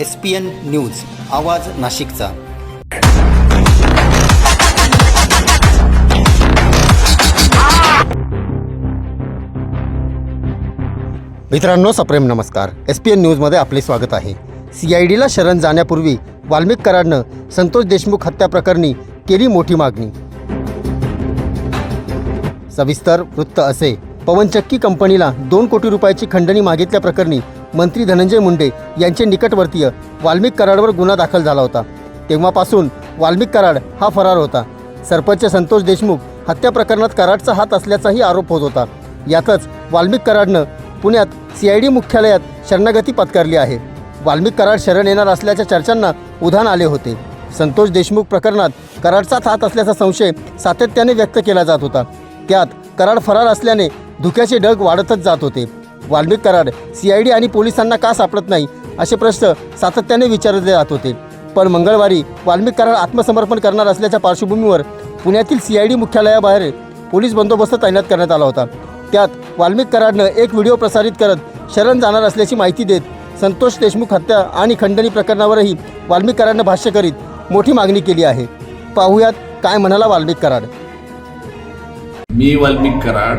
S P N news आवाज नाशिकचा. मित्रांनो सप्रेम नमस्कार. एस पी एन न्यूजमध्ये आपले स्वागत आहे. सी आय डीला शरण जाण्यापूर्वी वाल्मिक कराडनं संतोष देशमुख हत्या प्रकरणी केली मोठी मागणी. सविस्तर वृत्त असे. पवनचक्की कंपनीला दोन कोटी रुपयाची खंडणी मागितल्याप्रकरणी मंत्री धनंजय मुंडे यांचे निकटवर्तीय वाल्मिक कराडवर गुन्हा दाखल झाला होता. तेव्हापासून वाल्मिक कराड हा फरार होता. सरपंच संतोष देशमुख हत्या प्रकरणात कराडचा हात असल्याचाही आरोप होत होता. यातच वाल्मिक कराडनं पुण्यात सी आय डी मुख्यालयात शरणागती पत्करली आहे. वाल्मिक कराड शरण येणार असल्याच्या चर्चांना उधाण आले होते. संतोष देशमुख प्रकरणात कराडचाच हात असल्याचा संशय सातत्याने व्यक्त केला जात होता. त्यात कराड फरार असल्याने धुक्याचे ढग वाढतच जात होते. Walmik Karad C I D आणि पोलिसांना का सापडत नाही? असे प्रश्न सातत्याने विचारले जात होते. पण मंगळवारी वाल्मिक कराड आत्मसमर्पण करणार असल्याच्या पार्श्वभूमीवर पुण्यातील सी आय डी मुख्यालयाबाहेर पोलीस बंदोबस्त तैनात करण्यात आला होता. त्यात वाल्मिक कराडनं एक व्हिडिओ प्रसारित करत शरण जाणार असल्याची माहिती देत संतोष देशमुख हत्या आणि खंडणी प्रकरणावरही वाल्मिक कराडनं भाष्य करीत मोठी मागणी केली आहे. पाहुयात काय म्हणाला वाल्मिक कराड मी वाल्मिक कराड